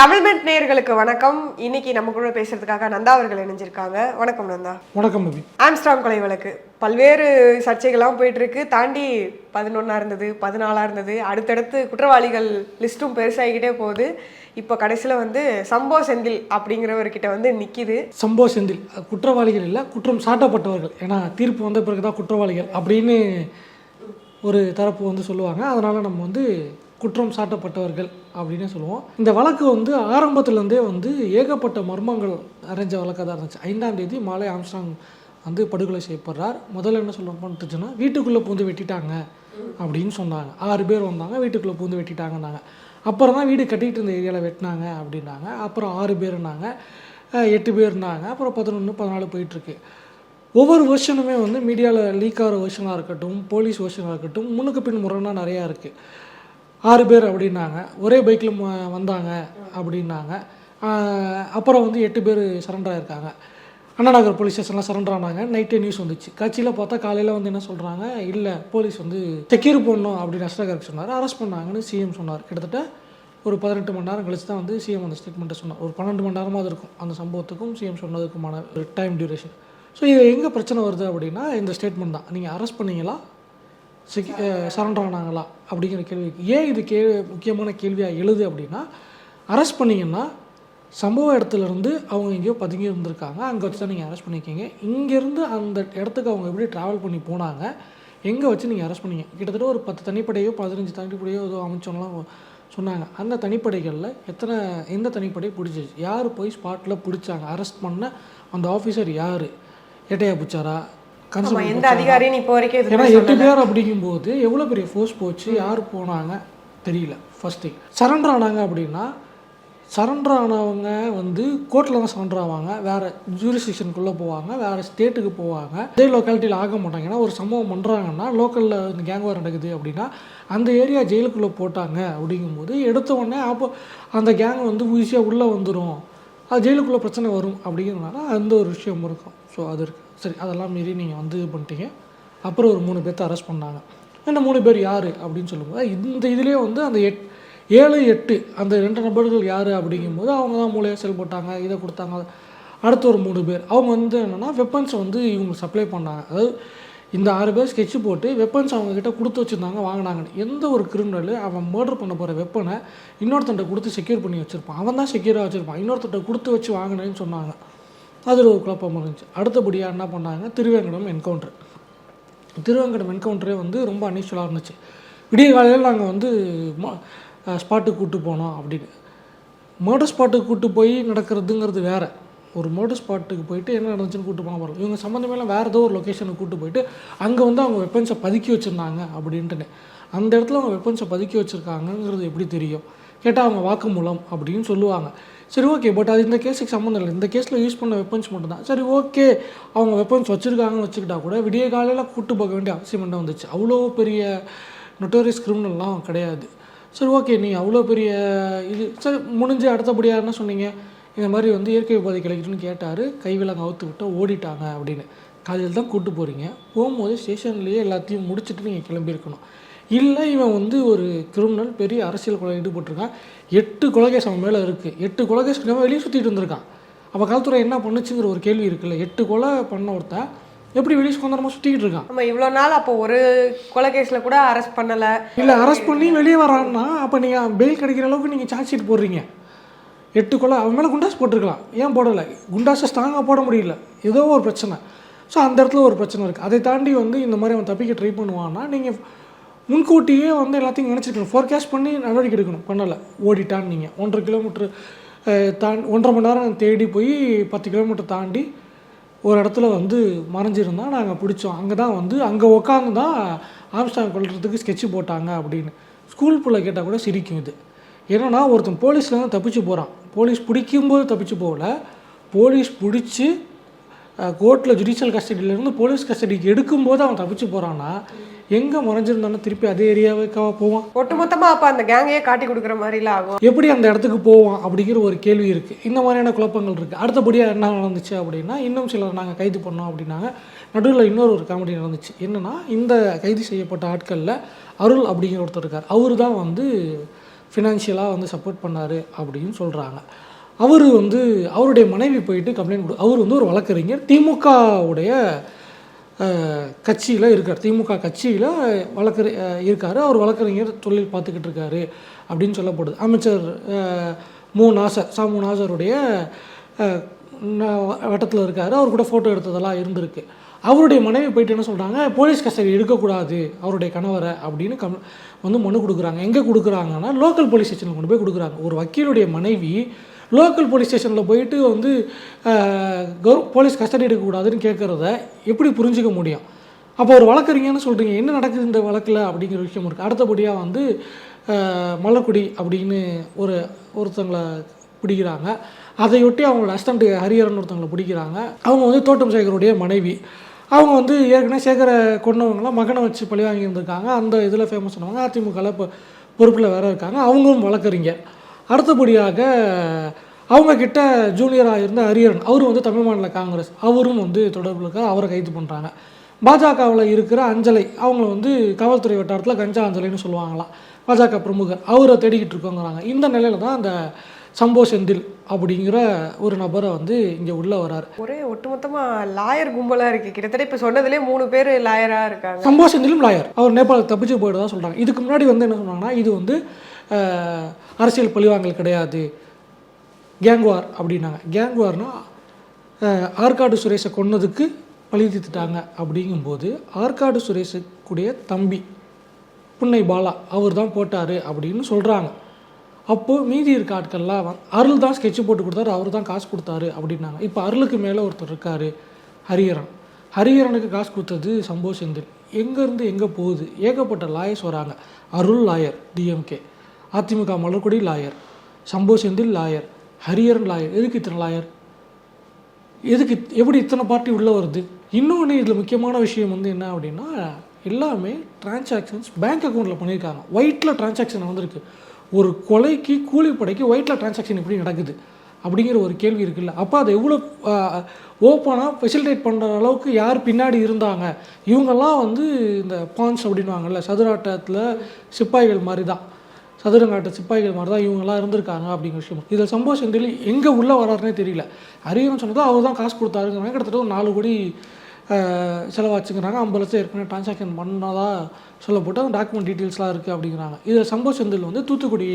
தமிழ்மெட் நேயர்களுக்கு வணக்கம். இன்னைக்கு நம்ம கூட பேசுறதுக்காக நந்தா அவர்கள் இணைஞ்சிருக்காங்க. வணக்கம் நந்தா. வணக்கம் நபி ஆம்ஸ்ட்ராங் கொலை வழக்கு. பல்வேறு சர்ச்சைகள்லாம் போயிட்டு இருக்கு தாண்டி பதினொன்னா இருந்தது பதினாலா இருந்தது. அடுத்தடுத்து குற்றவாளிகள் லிஸ்ட்டும் பெருசாகிக்கிட்டே போகுது. இப்போ கடைசியில் வந்து சம்போ செந்தில் அப்படிங்கிறவர்கிட்ட வந்து நிக்குது. சம்போ செந்தில் குற்றவாளிகள் இல்லை குற்றம் சாட்டப்பட்டவர்கள். ஏன்னா தீர்ப்பு வந்த பிறகு தான் குற்றவாளிகள் அப்படின்னு ஒரு தரப்பு வந்து சொல்லுவாங்க. அதனால் நம்ம வந்து குற்றம் சாட்டப்பட்டவர்கள் அப்படின்னு சொல்லுவோம். இந்த வழக்கு வந்து ஆரம்பத்துலேருந்தே வந்து ஏகப்பட்ட மர்மங்கள் நிறைஞ்ச வழக்காக தான் இருந்துச்சு. ஐந்தாம் தேதி மாலை ஆம்ஸ்டாங் வந்து படுகொலை செய்யப்படுறார். முதல்ல என்ன சொல்ல பண்ணிட்டுச்சுன்னா வீட்டுக்குள்ளே பூந்து வெட்டிட்டாங்க அப்படின்னு சொன்னாங்க. ஆறு பேர் வந்தாங்க வீட்டுக்குள்ளே பூந்து வெட்டிட்டாங்கன்னாங்க. அப்புறம் தான் வீடு கட்டிகிட்டு இருந்த ஏரியாவில் வெட்டினாங்க அப்படின்னாங்க. அப்புறம் ஆறு பேர்னாங்க எட்டு பேர்னாங்க அப்புறம் பதினொன்று பதினாலு போயிட்டுருக்கு. ஒவ்வொரு வருஷனுமே வந்து மீடியாவில் லீக் ஆகிற வருஷனாக இருக்கட்டும் போலீஸ் வருஷனாக இருக்கட்டும் முன்னுக்கு பின் முரணாக நிறையா இருக்குது ஆறு பேர் அப்படின்னாங்க. ஒரே பைக்கில் வந்தாங்க அப்படின்னாங்க. அப்புறம் வந்து எட்டு பேர் சரண்டர் ஆயிருக்காங்க. அண்ணா நகர் போலீஸ் ஸ்டேஷனில் சரண்டர் ஆனாங்க. நைட்டே நியூஸ் வந்துச்சு. கட்சியில் பார்த்தா காலையில் வந்து என்ன சொல்கிறாங்க இல்லை போலீஸ் வந்து செக்யூர் பண்ணணும் அப்படின்னு அஷ்டகருக்கு சொன்னார். அரெஸ்ட் பண்ணாங்கன்னு சிஎம் சொன்னார். கிட்டத்தட்ட ஒரு பதினெட்டு மணி நேரம் கழிச்சு தான் வந்து சிஎம் அந்த ஸ்டேட்மெண்ட்டை சொன்னார். ஒரு பன்னெண்டு மணி நேரமாக இருக்கும் அந்த சம்பவத்துக்கும் சிஎம் சொன்னதுக்குமான ஒரு டைம் டியூரேஷன் ஸோ இது எங்கே பிரச்சனை வருது அப்படின்னா இந்த ஸ்டேட்மெண்ட் தான். நீங்கள் அரெஸ்ட் பண்ணீங்களா? சிக்கி சரண்டர் ஆனாங்களா? அப்படிங்கிற கேள்விக்கு ஏன் இது கே முக்கியமான கேள்வியாக எழுது அப்படின்னா அரெஸ்ட் பண்ணிங்கன்னா சம்பவ இடத்துலேருந்து அவங்க எங்கேயோ பதுங்கி இருந்திருக்காங்க. அங்கே வச்சு தான் நீங்கள் அரெஸ்ட் பண்ணியிருக்கீங்க இங்கேருந்து அந்த இடத்துக்கு அவங்க எப்படி ட்ராவல் பண்ணி போனாங்க எங்கே வச்சு நீங்கள் அரெஸ்ட் பண்ணீங்க? கிட்டத்தட்ட ஒரு பத்து தனிப்படையோ பதினஞ்சு தனிப்படையோ ஏதோ அமைச்சோம்லாம் சொன்னாங்க. அந்த தனிப்படைகளில் எத்தனை எந்த தனிப்படை பிடிச்சிச்சு? யார் போய் ஸ்பாட்டில் பிடிச்சாங்க? அரெஸ்ட் பண்ண அந்த ஆஃபீஸர் யார்? ஏட்டையா பிடிச்சாரா ஆமா கன்சல் எந்த அதிகாரின்னு இப்போ வரைக்கும் ஏன்னா எட்டு பேர் அப்படிங்கும்போது எவ்வளோ பெரிய ஃபோர்ஸ் போச்சு யார் போனாங்க தெரியல ஃபர்ஸ்ட் திங் சரண்டர் ஆனாங்க அப்படின்னா சரண்டர் ஆனவங்க வந்து கோர்ட்டில் தான் சரண்டர் ஆவாங்க. வேறு ஜூரிஸ்டிக்ஷனுக்குள்ளே போவாங்க வேறு ஸ்டேட்டுக்கு போவாங்க. அதே லொக்காலிட்டியில் ஆக மாட்டாங்க. ஏன்னா ஒரு சம்பவம் பண்ணுறாங்கன்னா லோக்கலில் இந்த கேங் வார் நடக்குது அப்படின்னா அந்த ஏரியா ஜெயிலுக்குள்ளே போட்டாங்க அப்படிங்கும்போது எடுத்த உடனே அப்போ அந்த கேங் வந்து ஈஸியாக உள்ளே வந்துடும் அது ஜெயிலுக்குள்ளே பிரச்சனை வரும் அப்படிங்கிறதுனால அந்த ஒரு விஷயம் இருக்கும். ஸோ அது இருக்குது சரி அதெல்லாம் மீறி நீங்கள் வந்து இது பண்ணிட்டீங்க. அப்புறம் ஒரு மூணு பேர்த்த அரெஸ்ட் பண்ணாங்க. இந்த மூணு பேர் யார் அப்படின்னு சொல்லும்போது இந்த இதுலேயே வந்து அந்த எட் ஏழு எட்டு அந்த ரெண்டு நபர்கள் யார் அப்படிங்கும்போது அவங்க தான் மூளையாக செயல்பட்டாங்க இதை கொடுத்தாங்க. அடுத்த ஒரு மூணு பேர். அவங்க வந்து என்னென்னா வெப்பன்ஸை வந்து இவங்க சப்ளை பண்ணாங்க. அதாவது இந்த ஆறு பேர் ஸ்கெட்ச் போட்டு வெப்பன்ஸ் அவங்கக்கிட்ட கொடுத்து வச்சுருந்தாங்க வாங்கினாங்கன்னு. எந்த ஒரு கிரிமினல் அவன் மர்டர் பண்ண போகிற வெப்பனை இன்னொருத்தன்ட்ட கொடுத்து செக்யூர் பண்ணி வச்சுருப்பான். அவன் தான் செக்யூராக வச்சுருப்பான். இன்னொருத்தன்ட்ட கொடுத்து வச்சு வாங்கினேன்னு சொன்னாங்க. அதில் ஒரு குழப்பம் இருந்துச்சு. அடுத்தபடியாக என்ன பண்ணாங்க? திருவேங்கடம் என்கவுண்டர் திருவேங்கடம் என்கவுண்டரே வந்து ரொம்ப அன்யூஷுவலாக இருந்துச்சு. விடிய காலையில் நாங்கள் வந்து ஸ்பாட்டுக்கு கூப்பிட்டு போனோம் அப்படின்னு. மோட்டர் ஸ்பாட்டுக்கு கூப்பிட்டு போய் நடக்கிறதுங்கிறது வேறு. ஒரு மோட்டர் ஸ்பாட்டுக்கு போயிட்டு என்ன நடந்துச்சுன்னு கூப்பிட்டு போனால் போகிறோம் இவங்க சம்மந்தமே வேறு ஏதோ ஒரு லொக்கேஷனுக்கு கூப்பிட்டு போயிட்டு அங்கே வந்து அவங்க வெப்பன்ஸை பதுக்கி வச்சுருந்தாங்க அப்படின்ட்டுன்னு. அந்த இடத்துல அவங்க வெப்பன்ஸை பதுக்கி வச்சுருக்காங்கங்கிறது எப்படி தெரியும்? கேட்டால் அவங்க வாக்குமூலம் அப்படின்னு சொல்லுவாங்க. சரி ஓகே பட் அது இந்த கேஸுக்கு சம்மந்தம் இல்லை. இந்த கேஸில் யூஸ் பண்ண வெப்பன்ஸ் மட்டும்தான். சரி ஓகே அவங்க வெப்பன்ஸ் வச்சுருக்காங்கன்னு வச்சுக்கிட்டா கூட விடிய காலையில் கூட்டு போக வேண்டிய அவசியம் என்ன வந்துச்சு? அவ்வளோ பெரிய நொட்டோரியஸ் கிரிமினல்லாம் கிடையாது. சரி ஓகே நீ அவ்வளோ பெரிய இது சரி முடிஞ்சு அடுத்தபடியாக என்ன சொன்னீங்க? இந்த மாதிரி வந்து இயற்கை உபாதை கிடைக்குதுன்னு கேட்டார். கைவிலங்க அவுத்து விட்டு ஓடிட்டாங்க அப்படின்னு. காலையில் தான் கூட்டு போகிறீங்க போகும்போது ஸ்டேஷன்லேயே எல்லாத்தையும் முடிச்சுட்டு நீங்கள் கிளம்பியிருக்கணும். இல்லை இவன் வந்து ஒரு கிரிமினல் பெரிய அரசியல் கொலை ஈடுபட்டிருக்கான். எட்டு கொலகேஸ் அவன் மேலே இருக்குது எட்டு கொலகேஸ் அவன் வெளியே சுற்றிட்டு இருந்திருக்கான். அப்போ காவல்துறை என்ன பண்ணுச்சுங்கிற ஒரு கேள்வி இருக்குல்ல. எட்டு கொலை பண்ண ஒருத்தன் எப்படி வெளியே சுதந்திரமாக சுற்றிக்கிட்டு இருக்கான்? நம்ம இவ்வளோ நாள் அப்போ ஒரு கொலை கேஸில் கூட அரெஸ்ட் பண்ணல. இல்லை அரெஸ்ட் பண்ணி வெளியே வரான்னா அப்போ நீங்கள் பெயில் கிடைக்கிற அளவுக்கு நீங்கள் சார்ஜ் ஷீட் போடுறீங்க. எட்டு கொலை அவன் மேலே குண்டாஸ் போட்டிருக்கலாம். ஏன் போடலை? குண்டாஸை ஸ்ட்ராங்காக போட முடியல. ஏதோ ஒரு பிரச்சனை. ஸோ அந்த இடத்துல ஒரு பிரச்சனை இருக்குது அதை தாண்டி வந்து இந்த மாதிரி அவன் தப்பிக்க ட்ரை பண்ணுவான்னா நீங்கள் முன்கூட்டியே வந்து எல்லாத்தையும் நினச்சிருக்கணும். ஃபோர்காஸ்ட் பண்ணி நடவடிக்கை எடுக்கணும். பண்ணலை. ஓடிட்டான்னு நீங்கள் ஒன்றரை கிலோமீட்ரு தாண்டி ஒன்றரை மணி நேரம் தேடி போய் பத்து கிலோமீட்டர் தாண்டி ஒரு இடத்துல வந்து மறைஞ்சிருந்தா நாங்கள் பிடிச்சோம். அங்கே தான் வந்து அங்கே உட்காந்து தான் ஆம்ஸ்டாங் கொள்றதுக்கு ஸ்கெட்ச் போட்டாங்க அப்படின்னு. ஸ்கூல் பிள்ளை கேட்டால் கூட சிரிக்கும் இது. என்னன்னா ஒருத்தன் போலீஸ்லேருந்து தப்பிச்சு போகிறான் போலீஸ் பிடிக்கும்போது தப்பிச்சு போகல. போலீஸ் பிடிச்சி கோர்ட்டில் ஜுடிஷியல் கஸ்டடியிலேருந்து போலீஸ் கஸ்டடிக்கு எடுக்கும்போது அவன் தப்பிச்சு போகிறான்னா எங்கே மறைஞ்சிருந்தானோ திருப்பி அதே ஏரியாவுக்காக போவான். ஒட்டுமொத்தமா அப்போ அந்த கேங்கையே காட்டி கொடுக்குற மாதிரிலாம் ஆகும். எப்படி அந்த இடத்துக்கு போவான் அப்படிங்கிற ஒரு கேள்வி இருக்குது இந்த மாதிரியான குழப்பங்கள் இருக்குது அடுத்தபடியாக என்ன நடந்துச்சு அப்படின்னா இன்னும் சிலர் நாங்கள் கைது பண்ணோம் அப்படின்னாங்க. நடுவில் இன்னொரு ஒரு காமெடி நடந்துச்சு. என்னென்னா இந்த கைது செய்யப்பட்ட ஆட்களில் அருள் அப்படிங்கிற ஒருத்தர் இருக்கார். அவர் தான் வந்து ஃபினான்ஷியலாக வந்து சப்போர்ட் பண்ணார் அப்படின்னு சொல்கிறாங்க அவர் வந்து அவருடைய மனைவி போயிட்டு கம்ப்ளைண்ட் கொடு அவர் வந்து ஒரு வழக்கறிஞர். திமுகவுடைய கட்சியில் இருக்கார். திமுக கட்சியில் வழக்கறி இருக்கார். அவர் வழக்கறிஞர் தொழில் பார்த்துக்கிட்டு இருக்காரு அப்படின்னு சொல்லப்படுது. அமைச்சர் மு நாசர் சா. மு நாசருடைய வட்டத்தில் இருக்கார். அவர் கூட ஃபோட்டோ எடுத்ததெல்லாம் இருந்திருக்கு. அவருடைய மனைவி போயிட்டு என்ன சொல்கிறாங்க போலீஸ் கஸ்டடி எடுக்கக்கூடாது. அவருடைய கணவரை அப்படின்னு கம் வந்து மனு கொடுக்குறாங்க. எங்கே கொடுக்குறாங்கன்னா லோக்கல் போலீஸ் ஸ்டேஷனில் கொண்டு போய் கொடுக்குறாங்க. ஒரு வக்கீலுடைய மனைவி லோக்கல் போலீஸ் ஸ்டேஷனில் போயிட்டு வந்து கவர் போலீஸ் கஸ்டடி எடுக்கக்கூடாதுன்னு கேட்குறத எப்படி புரிஞ்சுக்க முடியும்? அப்போ ஒரு வழக்கறிஞர்னு சொல்கிறீங்க என்ன நடக்குது இந்த வழக்கில் அப்படிங்கிற விஷயம் இருக்குது அடுத்தபடியாக வந்து அஹ், மலக்குடி அப்படின்னு ஒரு ஒருத்தங்களை பிடிக்கிறாங்க. அதையொட்டி அவங்களோட அஸ்டண்ட் ஹரியரன் ஒருத்தவங்களை பிடிக்கிறாங்க. அவங்க வந்து தோட்டம் சேகருடைய மனைவி. அவங்க வந்து ஏற்கனவே சேகரை கொண்டவங்களாம் மகனை வச்சு பழி வாங்கியிருந்திருக்காங்க. அந்த இதில் ஃபேமஸ் ஆனவங்க அதிமுகவில் இப்போ பொறுப்பில் வேறு இருக்காங்க. அவங்களும் வழக்கறிஞர். அடுத்தபடியாக அவங்க கிட்ட ஜூனியராக இருந்த ஹரியரன் அவரும் வந்து தமிழ் மாநில காங்கிரஸ் அவரும் வந்து தொடர்பில் இருக்கார் அவரை கைது பண்ணுறாங்க பாஜகவில் இருக்கிற அஞ்சலை அவங்கள வந்து காவல்துறை வட்டாரத்தில் கஞ்சா அஞ்சலைன்னு சொல்லுவாங்களாம். பாஜக பிரமுகர் அவரை தேடிக்கிட்டு இருக்கோங்கிறாங்க. இந்த நிலையில தான் அந்த சம்போ செந்தில் அப்படிங்கிற ஒரு நபரை வந்து இங்கே உள்ளே வரார் ஒரே ஒட்டுமொத்தமா லாயர் கும்பலா இருக்கு. கிட்டத்தட்ட இப்ப சொன்னதுலயே மூணு பேர் லாயரா இருக்காங்க. சம்போ செந்திலும் லாயர். அவர் நேபாளத்துக்கு தப்பிச்சு போயிட்டு தான் சொல்கிறாங்க இதுக்கு முன்னாடி வந்து என்ன சொன்னாங்கன்னா இது வந்து அரசியல் பழிவாங்கல் கிடையாது. கேங்வார் அப்படின்னாங்க. கேங்வார்னா ஆற்காடு சுரேஷை கொன்னதுக்கு பழி தீர்த்துட்டாங்க அப்படிங்கும்போது ஆற்காடு சுரேஷுக்குடைய தம்பி புன்னை பாலா அவர் தான் போட்டார் அப்படின்னு சொல்கிறாங்க அப்போது மீதி இருக்க ஆட்கள்லாம் அருள் தான் ஸ்கெட்சு போட்டு கொடுத்தாரு அவர் தான் காசு கொடுத்தாரு அப்படின்னாங்க. இப்போ அருளுக்கு மேலே ஒருத்தர் இருக்கார் ஹரிஹரன். ஹரிஹரனுக்கு காசு கொடுத்தது சம்போ செந்தில். எங்கேருந்து எங்கே போகுது? ஏகப்பட்ட லாயர்ஸ் வராங்க. Arul lawyer DMK AIADMK Malarkodi lawyer Sambo Senthil lawyer Harrier lawyer எதுக்கு இத்தனை லாயர்? எதுக்கு எப்படி இத்தனை பார்ட்டி உள்ளே வருது? இன்னொன்று இதில் முக்கியமான விஷயம் வந்து என்ன அப்படின்னா எல்லாமே டிரான்சாக்ஷன்ஸ் பேங்க் அக்கௌண்ட்டில் பண்ணியிருக்காங்க. ஒயிட்டில் டிரான்சாக்ஷன் வந்திருக்கு. ஒரு கொலைக்கு கூலிப்படைக்கு ஒயிட்டில் டிரான்சாக்ஷன் எப்படி நடக்குது? அப்படிங்கிற ஒரு கேள்வி இருக்குல்ல. அப்போ அதை எவ்வளோ ஓப்பனாக ஃபெசிலிட்டேட் பண்ணுற அளவுக்கு யார் பின்னாடி இருந்தாங்க? இவங்கெல்லாம் வந்து இந்த பான்ஸ் அப்படின்வாங்கல்ல சதுராட்டத்தில் சிப்பாய்கள் மாதிரி தான் சதுரங்காட்டு சிப்பாய்கள் மாதிரி தான் இவங்கெல்லாம் இருந்திருக்காங்க அப்படிங்கிற விஷயம். இதில் சம்பவ செந்தில் எங்கே உள்ளே வராருனே தெரியல. ஹரியன் சொன்னது அவர் தான் காசு கொடுத்தாருங்கிற கிட்டத்தட்ட ஒரு நாலு கோடி செலவாச்சுங்கிறாங்க. ஐம்பது லட்சம் ஏற்கனவே டிரான்சாக்ஷன் பண்ணதா சொல்லப்பட்டு அந்த டாக்குமெண்ட் டீட்டெயில்ஸ்லாம் இருக்குது அப்படிங்கிறாங்க. இதில் சம்பவ செந்தில் வந்து தூத்துக்குடி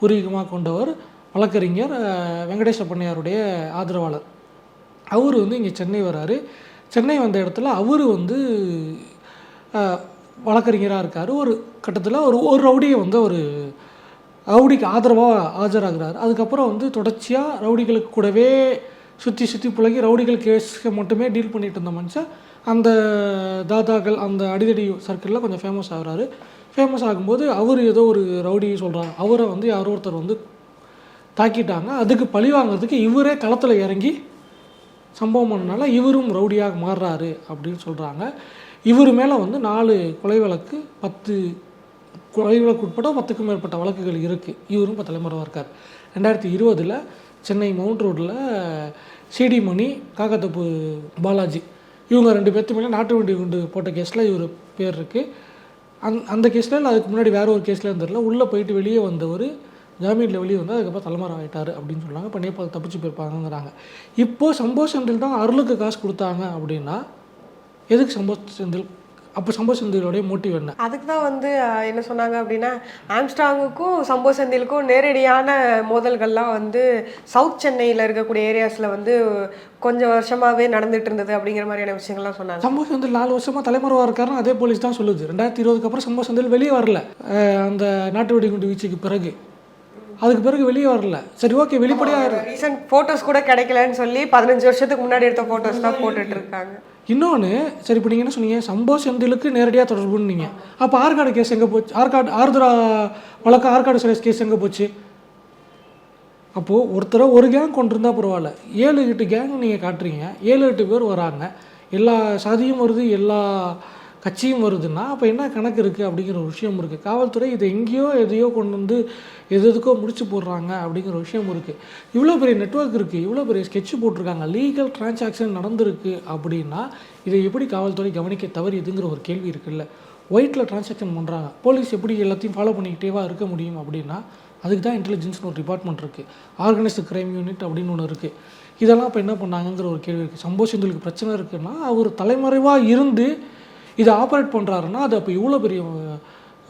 பூர்வீகமாக கொண்டவர் வழக்கறிஞர் வெங்கடேஷ பண்ணையாருடைய ஆதரவாளர். அவர் வந்து இங்கே சென்னை வராரு. சென்னை வந்த இடத்துல அவர் வந்து வழக்கறிஞராக இருக்கார். ஒரு கட்டத்தில் ஒரு ஒரு ரவுடியை வந்து ஒரு ரவுடிக்கு ஆதரவாக ஆஜராகிறார். அதுக்கப்புறம் வந்து தொடர்ச்சியாக ரவுடிகளுக்கு கூடவே சுற்றி சுற்றி புழகி ரவுடிகள் கேஸை மட்டுமே டீல் பண்ணிட்டு இருந்த மனுஷன் அந்த தாதாக்கள் அந்த அடிதடி சர்க்கிளில் கொஞ்சம் ஃபேமஸ் ஆகுறாரு. ஃபேமஸ் ஆகும்போது அவர் ஏதோ ஒரு ரவுடி சொல்கிறாங்க அவரை வந்து யாரோ ஒருத்தர் வந்து தாக்கிட்டாங்க. அதுக்கு பழி வாங்குறதுக்கு இவரே களத்தில் இறங்கி சம்பவம் பண்ணனால இவரும் ரவுடியாக மாறுறாரு அப்படின்னு சொல்கிறாங்க இவர் மேலே வந்து நாலு கொலை வழக்கு பத்து கொலை வழக்கு உட்பட பத்துக்கும் மேற்பட்ட வழக்குகள் இருக்குது இவரும் இப்போ தலைமறைவாக இருக்கார். ரெண்டாயிரத்தி இருபதில் சென்னை மவுண்ட் ரோட்டில் சிடி மணி காக்கத்தப்பு பாலாஜி இவங்க ரெண்டு பேர்த்து மேலே நாட்டு வண்டி குண்டு போட்ட கேஸில் இவர் பேர் இருக்குது அந் அந்த கேஸில் இல்லை அதுக்கு முன்னாடி வேற ஒரு கேஸில் இருந்ததில்ல உள்ளே போயிட்டு வெளியே வந்தவர் ஜாமீனில் வெளியே வந்து அதுக்கப்புறம் தலைமறை ஆகிட்டார் அப்படின்னு சொல்கிறாங்க இப்போ நேபாள் தப்பிச்சு போயிருப்பாங்கங்கிறாங்க. இப்போது சம்போ செந்தில் தான் அருளுக்கு காசு கொடுத்தாங்க அப்படின்னா எதுக்கு சம்போ செந்தில் அப்போ சம்போ செந்திலோடைய மோட்டிவ் என்ன? அதுக்கு தான் வந்து என்ன சொன்னாங்க அப்படின்னா ஆம்ஸ்டாங்குக்கும் சம்போ செந்திலுக்கும் நேரடியான மோதல்கள்லாம் வந்து சவுத் சென்னையில் இருக்கக்கூடிய ஏரியாஸில் வந்து கொஞ்சம் வருஷமாவே நடந்துட்டு இருந்தது அப்படிங்கிற மாதிரியான விஷயங்கள்லாம் சொன்னாங்க. சம்போ செந்தில் நாலு வருஷமாக தலைமறைவாக இருக்காருன்னு அதே போலீஸ் தான் சொல்லுது. ரெண்டாயிரத்தி இருபதுக்கு அப்புறம் சம்போ செந்தில் வெளியே வரல. அந்த நாட்டு வெடிகுண்டு வீச்சுக்கு பிறகு. அதுக்கு பிறகு வெளியே வரல. சரி ஓகே வெளிப்படையாக ரீசன்ட் ஃபோட்டோஸ் கூட கிடைக்கலன்னு சொல்லி பதினஞ்சு வருஷத்துக்கு முன்னாடி எடுத்த ஃபோட்டோஸ் தான் போட்டுட்டு இருக்காங்க. இன்னொன்று சரி இப்போ நீங்கள் என்ன சொன்னீங்க? சம்போ செந்திலுக்கு நேரடியாக தொடர்புன்னீங்க அப்போ ஆற்காடு கேஸ் எங்கே போச்சு? ஆற்காடு ஆருத்ரா வழக்கு ஆற்காடு சுரேஷ் கேஸ் எங்கே போச்சு? அப்போது ஒருத்தரை ஒரு கேங் கொண்டு இருந்தால் பரவாயில்ல. ஏழு எட்டு கேங் நீங்கள் காட்டுறீங்க. ஏழு எட்டு பேர் வராங்க. எல்லா சாதியும் வருது எல்லா கட்சியும் வருதுன்னா அப்போ என்ன கணக்கு இருக்குது அப்படிங்கிற ஒரு விஷயம் இருக்குது காவல்துறை இதை எங்கேயோ எதையோ கொண்டு வந்து எது எதுக்கோ முடிச்சு போடுறாங்க அப்படிங்கிற விஷயம் இருக்குது இவ்வளோ பெரிய நெட்வொர்க் இருக்குது இவ்வளோ பெரிய ஸ்கெட்ச் போட்டிருக்காங்க. லீகல் டிரான்சாக்ஷன் நடந்திருக்கு அப்படின்னா இதை எப்படி காவல்துறை கவனிக்க தவறியதுங்கிற ஒரு கேள்வி இருக்குல்ல. ஒயிட்டில் டிரான்சாக்ஷன் பண்ணுறாங்க போலீஸ் எப்படி எல்லாத்தையும் ஃபாலோ பண்ணிக்கிட்டேவா இருக்க முடியும் அப்படின்னா அதுக்கு தான் இன்டெலிஜென்ஸ்னு ஒரு டிபார்ட்மெண்ட் இருக்குது ஆர்கனைஸ்டு கிரைம் யூனிட் அப்படின்னு ஒன்று இருக்குது இதெல்லாம் இப்போ என்ன பண்ணாங்கங்கிற ஒரு கேள்வி இருக்குது சம்போ செந்திலுக்கு பிரச்சனை இருக்குன்னா அவர் தலைமறைவாக இருந்து இதை ஆப்ரேட் பண்ணுறாருன்னா அது அப்போ இவ்வளோ பெரிய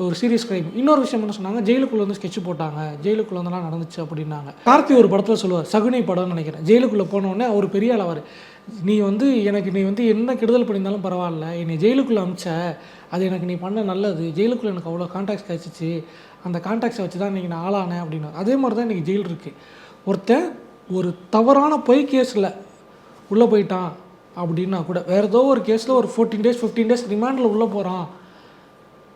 ஒரு சீரியஸ் கிரைம் இன்னொரு விஷயம் என்ன சொன்னாங்க? ஜெயிலுக்குள்ளே வந்து ஸ்கெட்ச் போட்டாங்க. ஜெயிலுக்குள்ளே வந்துலாம் நடந்துச்சு அப்படின்னாங்க. கார்த்தி ஒரு படத்தில் சொல்லுவார் சகுனி படம்னு நினைக்கிறேன். ஜெயிலுக்குள்ளே போனோடனே அவர் பெரிய அளவார் நீ வந்து எனக்கு நீ வந்து என்ன கெடுதல் பண்ணியிருந்தாலும் பரவாயில்ல. என்னை ஜெயிலுக்குள்ளே அமிச்ச. அது எனக்கு நீ பண்ண நல்லது. ஜெயிலுக்குள்ளே எனக்கு அவ்வளோ கான்டாக்ட்ஸ் கிடச்சிச்சு. அந்த கான்டாக்ட்ஸை வச்சு தான் இன்றைக்கி நான் ஆளானேன் அப்படின்னு அதே மாதிரி தான் இன்றைக்கி ஜெயில் இருக்குது ஒருத்தன் ஒரு தவறான பொய் கேஸில் உள்ளே போயிட்டான். அப்படின்னா கூட வேறு ஏதோ ஒரு கேஸில் ஒரு ஃபோர்டீன் டேஸ் ஃபிஃப்டீன் டேஸ் ரிமாண்டில் உள்ளே போகிறான்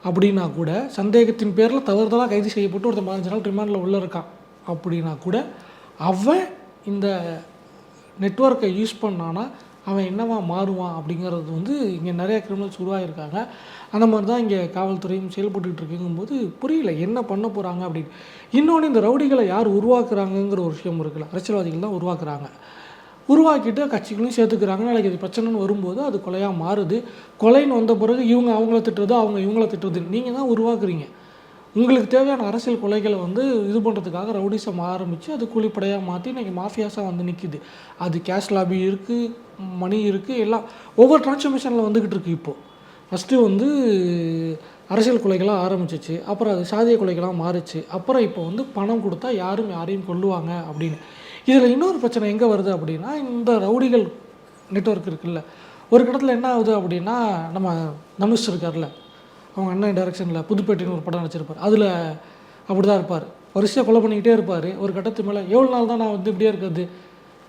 அப்படின்னா கூட சந்தேகத்தின் பேரில் தவறுதலாக கைது செய்யப்பட்டு ஒருத்தன் பதினஞ்சு நாள் ரிமாண்டில் உள்ளே இருக்கான். அப்படின்னா கூட அவன் இந்த நெட்வொர்க்கை யூஸ் பண்ணானா அவன் என்னவா மாறுவான் அப்படிங்கிறது வந்து இங்கே நிறைய கிரிமினல்ஸ் உருவாகிருக்காங்க அந்த மாதிரி தான் இங்கே காவல்துறையும் செயல்பட்டுக்கிட்டு இருக்குங்கும்போது புரியல என்ன பண்ண போகிறாங்க அப்படின்னு. இன்னொன்று இந்த ரவுடிகளை யார் உருவாக்குறாங்கங்கிற ஒரு விஷயம் இருக்குல்ல அரசியல்வாதிகள் தான் உருவாக்குறாங்க. உருவாக்கிட்டு கட்சிகளும் சேர்த்துக்கிறாங்க. நாளைக்கு இது பிரச்சனைன்னு வரும்போது அது கொலையாக மாறுது. கொலைன்னு வந்த பிறகு இவங்க அவங்கள திட்டுறது அவங்க இவங்கள திட்டுறது. நீங்கள் தான் உருவாக்குறீங்க. உங்களுக்கு தேவையான அரசியல் கொலைகளை வந்து இது பண்ணுறதுக்காக ரவுடிசம் ஆரம்பித்து அது கூலிப்படையாக மாற்றி இன்றைக்கி மாஃபியாஸாக வந்து நிற்கிது அது கேஷ் லாபி இருக்குது மணி இருக்குது எல்லாம். ஒவ்வொரு டிரான்ஸ்ஃபர்மேஷனில் வந்துக்கிட்டு இருக்குது இப்போது ஃபஸ்ட்டு வந்து அரசியல் கொலைகளாக ஆரம்பிச்சிச்சு. அப்புறம் அது சாதிய கொலைகளாக மாறுச்சு. அப்புறம் இப்போ வந்து பணம் கொடுத்தா யாரும் யாரையும் கொல்லுவாங்க அப்படின்னு. இதில் இன்னொரு பிரச்சனை எங்கே வருது அப்படின்னா இந்த ரவுடிகள் நெட்ஒர்க் இருக்குல்ல. ஒரு கட்டத்தில் என்ன ஆகுது அப்படின்னா நம்ம தனுஷ் இருக்கார்ல அவங்க அண்ணன் டைரக்ஷனில் புதுப்பேட்டைன்னு ஒரு படம் நடிச்சிருப்பார். அதில் அப்படி தான் இருப்பார். வரிசையாக கொலை பண்ணிக்கிட்டே இருப்பார். ஒரு கட்டத்து மேலே எவ்வளோ நாள் தான் நான் வந்து இப்படியே இருக்கிறது?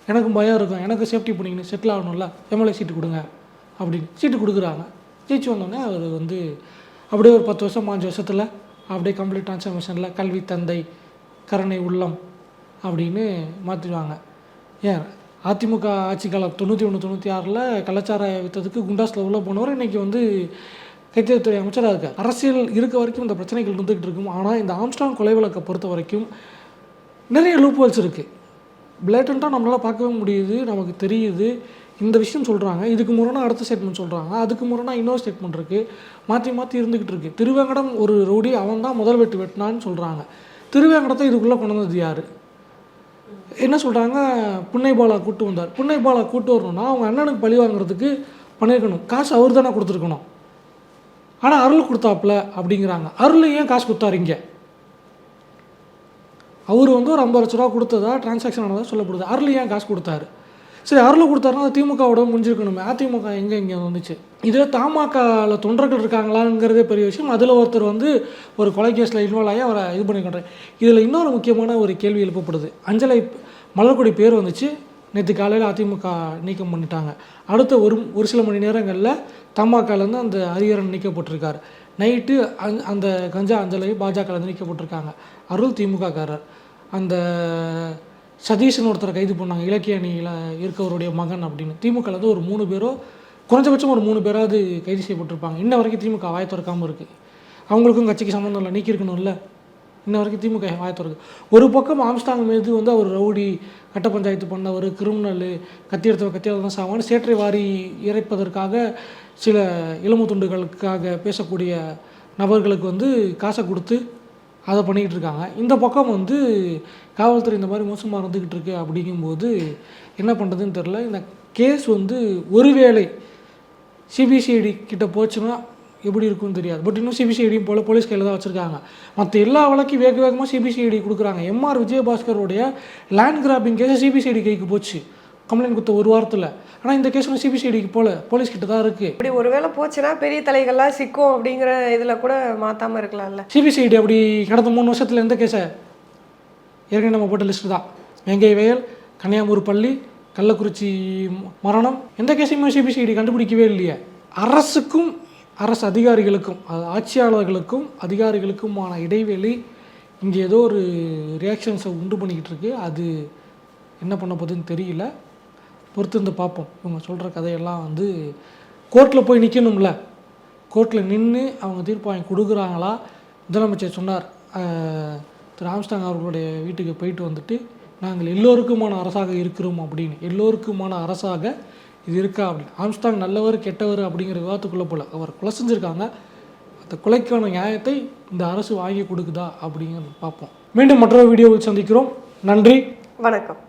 எனக்கும் பயம் இருக்கும். எனக்கு சேஃப்டி பண்ணிக்கணும் செட்டில் ஆகணும்ல. எம்எல்ஏ சீட்டு கொடுங்க. அப்படின்னு சீட்டு கொடுக்குறாங்க. ஜெயிச்சு வந்தோடனே அவர் வந்து அப்படியே ஒரு பத்து வருஷம் பாஞ்சு வருஷத்தில் அப்படியே கம்ப்ளீட் ட்ரான்ஸ்ஃபர்மேஷனில் கல்வி தந்தை கருணை உள்ளம் அப்படின்னு மாற்றிடுவாங்க ஏன்? அதிமுக ஆட்சி காலம் தொண்ணூற்றி ஒன்று தொண்ணூற்றி ஆறில் கலாச்சார விற்றதுக்கு குண்டாஸில் உள்ளே போனவர் இன்றைக்கி வந்து கைத்தறித்துறை அமைச்சராக இருக்கார். அரசியல் இருக்க வரைக்கும் இந்த பிரச்சனைகள் இருந்துகிட்டு இருக்கும். ஆனால் இந்த ஆம்ஸ்டாங் கொலை வழக்கை பொறுத்த வரைக்கும் நிறைய லூப்வல்ஸ் இருக்குது பிளேட்டண்ட்டாக நம்மளால் பார்க்கவே முடியுது நமக்கு தெரியுது. இந்த விஷயம் சொல்கிறாங்க இதுக்கு முரணா அடுத்த ஸ்டேட்மெண்ட் சொல்கிறாங்க அதுக்கு முரணா இன்னொரு ஸ்டேட்மெண்ட் இருக்குது மாற்றி மாற்றி இருந்துக்கிட்டு இருக்குது திருவேங்கடம் ஒரு ரவுடி அவன் தான் முதல் வெட்டு வெட்டினான்னு சொல்கிறாங்க திருவேங்கடத்தை இதுக்குள்ளே கொண்டு வந்தது யார்? என்ன சொல்கிறாங்க புன்னைபாலா கூட்டு வந்தார். புன்னைபாலா கூட்டு வரணும்னா அவங்க அண்ணனுக்கு பழி வாங்குறதுக்கு பண்ணியிருக்கணும் காசு அவர் தானே கொடுத்துருக்கணும். ஆனால் அருள் கொடுத்தாப்புல அப்படிங்கிறாங்க. அருள் ஏன் காசு கொடுத்தாரு இங்கே? அவர் வந்து ஒரு ஐம்பது லட்ச ரூபா கொடுத்ததா டிரான்சாக்ஷன் ஆனதாக சொல்லப்படுது. அருள் ஏன் காசு கொடுத்தாரு? சரி அருளை கொடுத்தாருன்னா அது திமுகவோட முடிஞ்சிருக்கணுமே. அதிமுக எங்கே இங்கே வந்துச்சு? இதே தமாகவில் தொண்டர்கள் இருக்காங்களாங்கிறதே பெரிய விஷயம். அதில் ஒருத்தர் வந்து ஒரு கொலை கேஸில் இன்வால்வ் ஆகி அவரை இது பண்ணிக்கிட்டார் இதில் இன்னொரு முக்கியமான ஒரு கேள்வி எழுப்பப்படுது. அஞ்சலை மலர்கொடி பேர் வந்துச்சு. நேற்று காலையில் அதிமுக நீக்கம் பண்ணிட்டாங்க. அடுத்த ஒரு ஒரு சில மணி நேரங்களில் தமாகலேருந்து அந்த ஹரிஹரன் நீக்கப்பட்டிருக்கார். நைட்டு அந் அந்த கஞ்சா அஞ்சலை பாஜகலேருந்து நீக்கப்பட்டிருக்காங்க. அருள் திமுககாரர் அந்த சதீஷ்னு ஒருத்தரை கைது பண்ணாங்க. இலக்கிய அணியில் இருக்கவருடைய மகன் அப்படின்னு. திமுகலேருந்து ஒரு மூணு பேரோ குறைஞ்சபட்சம் ஒரு மூணு பேராவது கைது செய்யப்பட்டிருப்பாங்க. இன்ன வரைக்கும் திமுக வாய் திறக்காமல் இருக்குது அவங்களுக்கும் கட்சிக்கு சம்மந்தம் இல்லை நீக்கியிருக்கணும்ல. இன்ன வரைக்கும் திமுக வாய் திறக்கு. ஒரு பக்கம் ஆம்ஸ்டாங் மீது வந்து அவர் ரவுடி கட்ட பஞ்சாயத்து பண்ணவர் கிரிமினல் கத்தி எடுத்தவர் கத்தியால் தான் சாவான்னு சேற்றை வாரி இறைப்பதற்காக சில இளமு துண்டுகளுக்காக பேசக்கூடிய நபர்களுக்கு வந்து காசை கொடுத்து அதை பண்ணிக்கிட்டு இருக்காங்க இந்த பக்கம் வந்து காவல்துறை இந்த மாதிரி மோசமாக இருந்துக்கிட்டு இருக்கு அப்படிங்கும்போது என்ன பண்ணுறதுன்னு தெரில இந்த கேஸ் வந்து ஒருவேளை சிபிசிஐடி கிட்ட போச்சுன்னா எப்படி இருக்கும்னு தெரியாது. பட் இன்னும் சிபிசிஐடியும் போல் போலீஸ் கையில் தான் வச்சுருக்காங்க. மற்ற எல்லா வழக்கையும் வேக வேகமாக சிபிசிஐடி கொடுக்குறாங்க. எம்ஆர் விஜயபாஸ்கருடைய லேண்ட் கிராப்பிங் கேஸ் சிபிசிஐடி கைக்கு போச்சு. கம்ப்ளைண்ட் கொடுத்த ஒரு வாரத்தில். ஆனால் இந்த கேஸ் சிபிசிஐடிக்கு போல. போலீஸ் கிட்ட தான் இருக்குது இப்படி ஒருவேளை போச்சுன்னா பெரிய தலைகள்லாம் சிக்கும் அப்படிங்கிற இதில் கூட மாத்தாம இருக்கலாம்ல. சிபிசிஐடி அப்படி கடந்த மூணு வருஷத்தில் எந்த கேஸை ஏற்கனவே நம்ம போட்ட லிஸ்ட்டு தான். வெங்கை வயல் கன்னியாகுமரி பள்ளி கள்ளக்குறிச்சி மரணம். எந்த கேஸையுமே சிபிசிஐடி கண்டுபிடிக்கவே இல்லையே. அரசுக்கும் அரசு அதிகாரிகளுக்கும் அது ஆட்சியாளர்களுக்கும் அதிகாரிகளுக்குமான இடைவெளி இங்கே ஏதோ ஒரு ரியாக்ஷன்ஸை உண்டு பண்ணிக்கிட்டு இருக்கு. அது என்ன பண்ண போகுதுன்னு தெரியல. பொறுத்திருந்து பார்ப்போம். இவங்க சொல்கிற கதையெல்லாம் வந்து கோர்ட்டில் போய் நிற்கணும்ல கோர்ட்டில் நின்று அவங்க தீர்ப்பு வாங்கி கொடுக்குறாங்களா? முதலமைச்சர் சொன்னார் திரு ஆம்ஸ்டாங் அவர்களுடைய வீட்டுக்கு போயிட்டு வந்துட்டு நாங்கள் எல்லோருக்குமான அரசாக இருக்கிறோம் அப்படின்னு. எல்லோருக்குமான அரசாக இது இருக்கா? அப்படின்னு. ஆம்ஸ்டாங் நல்லவர் கெட்டவர் அப்படிங்கிற விவாதத்துக்குள்ளே போல. அவர் கொலை செஞ்சுருக்காங்க. அந்த கொலைக்கான நியாயத்தை இந்த அரசு வாங்கி கொடுக்குதா அப்படிங்கிறது பார்ப்போம். மீண்டும் மற்றொரு வீடியோவில் சந்திக்கிறோம். நன்றி. வணக்கம்.